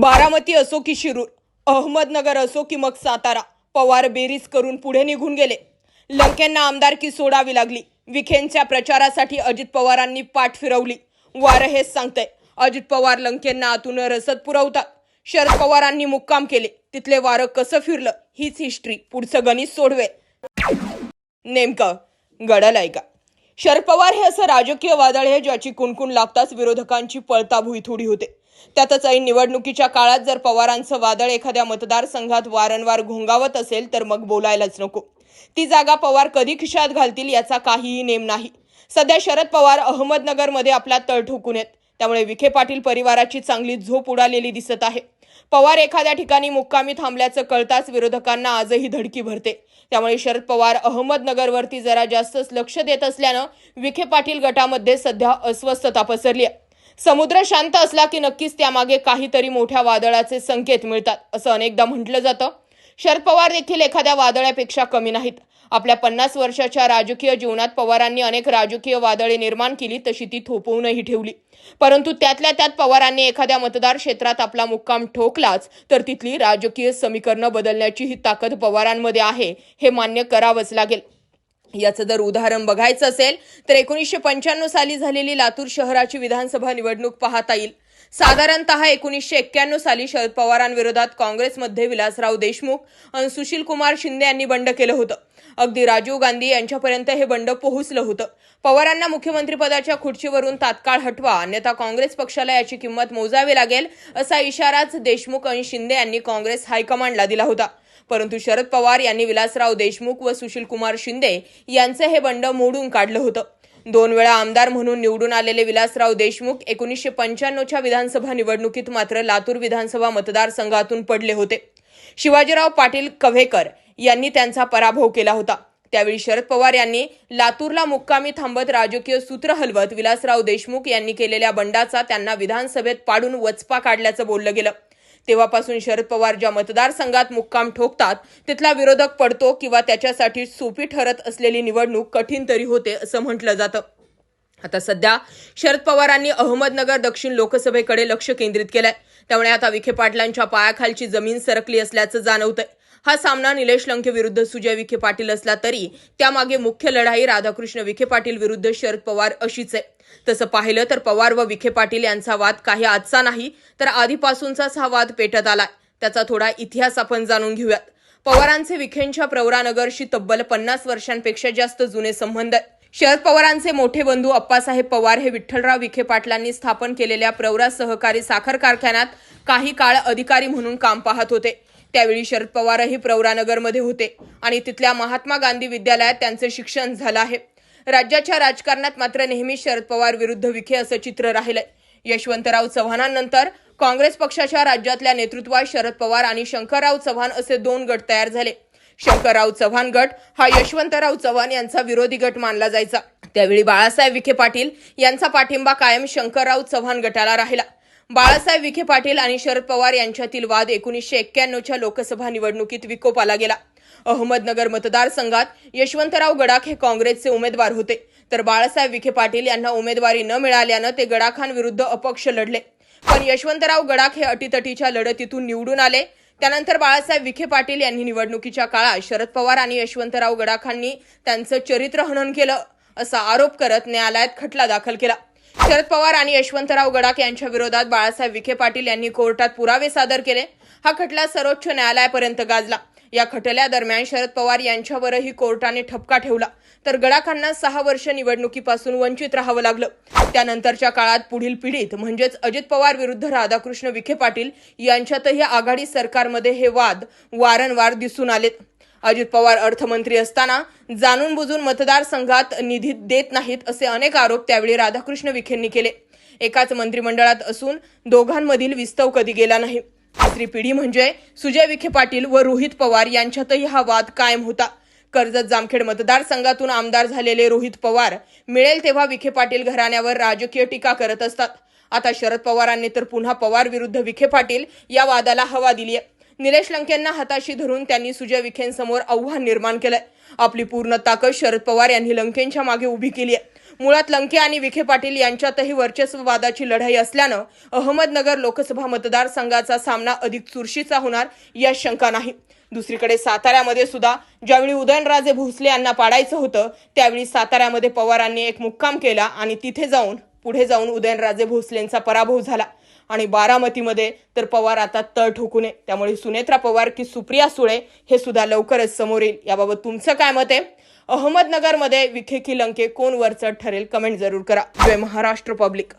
बारामती असो की शिरूर अहमदनगर असो की मग सातारा पवार बेरीज करून पुढे निघून गेले. लंकेंना आमदारकी सोडावी लागली. विखेंच्या प्रचारासाठी अजित पवारांनी पाठ फिरवली. वारं हेच सांगतंय. अजित पवार लंकेंना आतून रसद पुरवतात. शरद पवारांनी मुक्काम केले. तिथले वारं कसं फिरलं हीच हिस्ट्री पुढचं गणित सोडवे. नेमकं गडल आहे का? शरद पवार हे असं राजकीय वादळ आहे ज्याची कुणकुण लागताच विरोधकांची पळताभुई थोडी होते. त्यातच ऐन निवडणुकीच्या काळात जर पवारांचं वादळ एखाद्या मतदारसंघात वारंवार घोंगावत असेल तर मग बोलायलाच नको. ती जागा पवार कधी खिशात घालतील याचा काहीही नेम नाही. सध्या शरद पवार अहमदनगरमध्ये आपला तळ ठोकून आहेत. त्यामुळे विखे पाटील परिवाराची चांगली झोप उडालेली दिसत आहे. पवार एखाद्या ठिकाणी मुक्कामी थांबल्याचं कळताच विरोधकांना आजही धडकी भरते. त्यामुळे शरद पवार अहमदनगरवरती जरा जास्तच लक्ष देत असल्यानं विखे पाटील गटामध्ये सध्या अस्वस्थता पसरली आहे. समुद्र शांत असला की नक्कीच त्यामागे काहीतरी मोठ्या वादळाचे संकेत मिळतात असं अनेकदा म्हटलं जातं. शरद पवार देखील एखाद्या वादळापेक्षा कमी नाहीत. आपल्या पन्नास वर्षाच्या राजकीय जीवनात पवारांनी अनेक राजकीय वादळे निर्माण केली तशी ती थोपवूनही ठेवली. परंतु त्यातल्या त्यात पवारांनी एखाद्या मतदार क्षेत्रात आपला मुक्काम ठोकलाच तर तिथली राजकीय समीकरणं बदलण्याची ही ताकद पवारांमध्ये आहे हे मान्य करावंच लागेल. याचं जर उदाहरण बघायचं असेल तर एकोणीसशे पंच्याण्णव साली झालेली लातूर शहराची विधानसभा निवडणूक पाहता येईल. साधारणतः एकोणीसशे एक्क्याण्णव साली शरद पवारांविरोधात काँग्रेसमध्ये विलासराव देशमुख आणि सुशील कुमार शिंदे यांनी बंड केलं होतं. अगदी राजीव गांधी यांच्यापर्यंत हे बंड पोहोचलं होतं. पवारांना मुख्यमंत्रीपदाच्या खुर्चीवरून तात्काळ हटवा अन्यथा काँग्रेस पक्षाला याची किंमत मोजावी लागेल असा इशाराच देशमुख आणि शिंदे यांनी काँग्रेस हायकमांडला दिला होता. परंतु शरद पवार यांनी विलासराव देशमुख व सुशील कुमार शिंदे यांचं हे बंड मोडून काढलं होतं. दोन वेळा आमदार म्हणून निवडून आलेले विलासराव देशमुख एकोणीसशे पंच्याण्णवच्या विधानसभा निवडणुकीत मात्र लातूर विधानसभा मतदारसंघातून पडले होते. शिवाजीराव पाटील कव्हेकर यांनी त्यांचा पराभव केला होता. त्यावेळी शरद पवार यांनी लातूरला मुक्कामी थांबत राजकीय सूत्र हलवत विलासराव देशमुख यांनी केलेल्या बंडाचा त्यांना विधानसभेत पाडून वचपा काढल्याचं बोललं गेलं. तेव्हापासून शरद पवार ज्या मतदारसंघात मुक्काम ठोकतात तिथला विरोधक पडतो किंवा त्याच्यासाठी सोपी ठरत असलेली निवडणूक कठीण तरी होते असं म्हटलं जातं. आता सध्या शरद पवारांनी अहमदनगर दक्षिण लोकसभेकडे लक्ष केंद्रित केलंय. त्यामुळे आता विखे पाटलांच्या पायाखालची जमीन सरकली असल्याचं जाणवतंय. हा सामना निलेश लंके विरुद्ध सुजय विखे पाटील असला तरी त्यामागे मुख्य लढाई राधाकृष्ण विखे पाटील विरुद्ध शरद पवार अशीच आहे. तसं पाहिलं तर पवार व विखे पाटील यांचा वाद काही आजचा नाही तर आधीपासूनचाच हा वाद पेटत आलाय. त्याचा थोडा इतिहास आपण जाणून घेऊयात. पवारांचे विखेंच्या प्रवरानगरशी तब्बल पन्नास वर्षांपेक्षा जास्त जुने संबंध आहेत. शरद पवारांचे मोठे बंधू अप्पासाहेब पवार हे विठ्ठलराव विखे पाटलांनी स्थापन केलेल्या प्रवरा सहकारी साखर कारखान्यात काही काळ अधिकारी म्हणून काम पाहत होते. त्यावेळी शरद पवारही प्रवरानगरमध्ये होते आणि तिथल्या महात्मा गांधी विद्यालयात त्यांचं शिक्षण झालं आहे. राज्याच्या राजकारणात मात्र नेहमी शरद पवार विरुद्ध विखे असं चित्र राहिलंय. यशवंतराव चव्हाणांनंतर काँग्रेस पक्षाच्या राज्यातल्या नेतृत्वात शरद पवार आणि शंकरराव चव्हाण असे दोन गट तयार झाले. शंकरराव चव्हाण गट हा यशवंतराव चव्हाण यांचा विरोधी गट मानला जायचा. त्यावेळी बाळासाहेब विखे पाटील यांचा पाठिंबा कायम शंकरराव चव्हाण गटाला राहिला. बाळासाहेब विखे पाटील आणि शरद पवार यांच्यातील वाद एकोणीसशे एक्क्याण्णवच्या लोकसभा निवडणुकीत विकोपाला गेला. अहमदनगर मतदारसंघात यशवंतराव गडाख हे काँग्रेसचे उमेदवार होते. तर बाळासाहेब विखे पाटील यांना उमेदवारी न मिळाल्यानं ते गडाखांविरुद्ध अपक्ष लढले. पण यशवंतराव गडाख हे अटीतटीच्या लढतीतून निवडून आले. त्यानंतर बाळासाहेब विखे पाटील यांनी निवडणुकीच्या काळात शरद पवार आणि यशवंतराव गडाखांनी त्यांचं चरित्र हनन केलं असा आरोप करत न्यायालयात खटला दाखल केला. शरद पवार आणि यशवंतराव गडाख यांच्या विरोधात बाळासाहेब विखे पाटील यांनी कोर्टात पुरावे सादर केले. हा खटला सर्वोच्च न्यायालयापर्यंत गाजला. या खटल्यादरम्यान शरद पवार यांच्यावरही कोर्टाने ठपका ठेवला. तर गडाखांना सहा वर्ष निवडणुकीपासून वंचित राहावं लागलं. त्यानंतरच्या काळात पुढील पिढीत म्हणजेच अजित पवार विरुद्ध राधाकृष्ण विखे पाटील यांच्यातही आघाडी सरकारमध्ये हे वाद वारंवार दिसून आलेत. अजित पवार अर्थमंत्री असताना जाणून बुजून मतदारसंघात निधी देत नाहीत असे अनेक आरोप त्यावेळी राधाकृष्ण विखेंनी केले. एकाच मंत्रिमंडळात असून दोघांमधील विस्तव कधी गेला नाही. तिसरी पिढी म्हणजे सुजय विखे पाटील व रोहित पवार यांच्यातही हा वाद कायम होता. कर्जत जामखेड मतदारसंघातून आमदार झालेले रोहित पवार मिळेल तेव्हा विखे पाटील घराण्यावर राजकीय टीका करत असतात. आता शरद पवारांनी तर पुन्हा पवार विरुद्ध विखे पाटील या वादाला हवा दिली आहे निलेश लंकेंना हाताशी धरून त्यांनी सुजय विखेंसमोर आव्हान निर्माण केलंय. आपली पूर्ण ताकद शरद पवार यांनी लंकेंच्या मागे उभी केली आहे मुळात लंके आणि विखे पाटील यांच्यातही वर्चस्ववादाची लढाई असल्यानं अहमदनगर लोकसभा मतदारसंघाचा सामना अधिक चुरशीचा होणार या शंका नाही. दुसरीकडे साताऱ्यामध्ये सुद्धा ज्यावेळी उदयनराजे भोसले यांना पाडायचं होतं त्यावेळी साताऱ्यामध्ये पवारांनी एक मुक्काम केला आणि तिथे जाऊन पुढे जाऊन उदयनराजे भोसलेंचा पराभव झाला. आणि बारामतीमध्ये तर पवार आता तळ ठोकू नये. त्यामुळे सुनेत्रा पवार की सुप्रिया सुळे हे सुद्धा लवकरच समोर येईल. याबाबत तुमचं काय मत आहे? अहमदनगरमध्ये विखे की लंके कोण वरचढ ठरेल? कमेंट जरूर करा. जय महाराष्ट्र पब्लिक.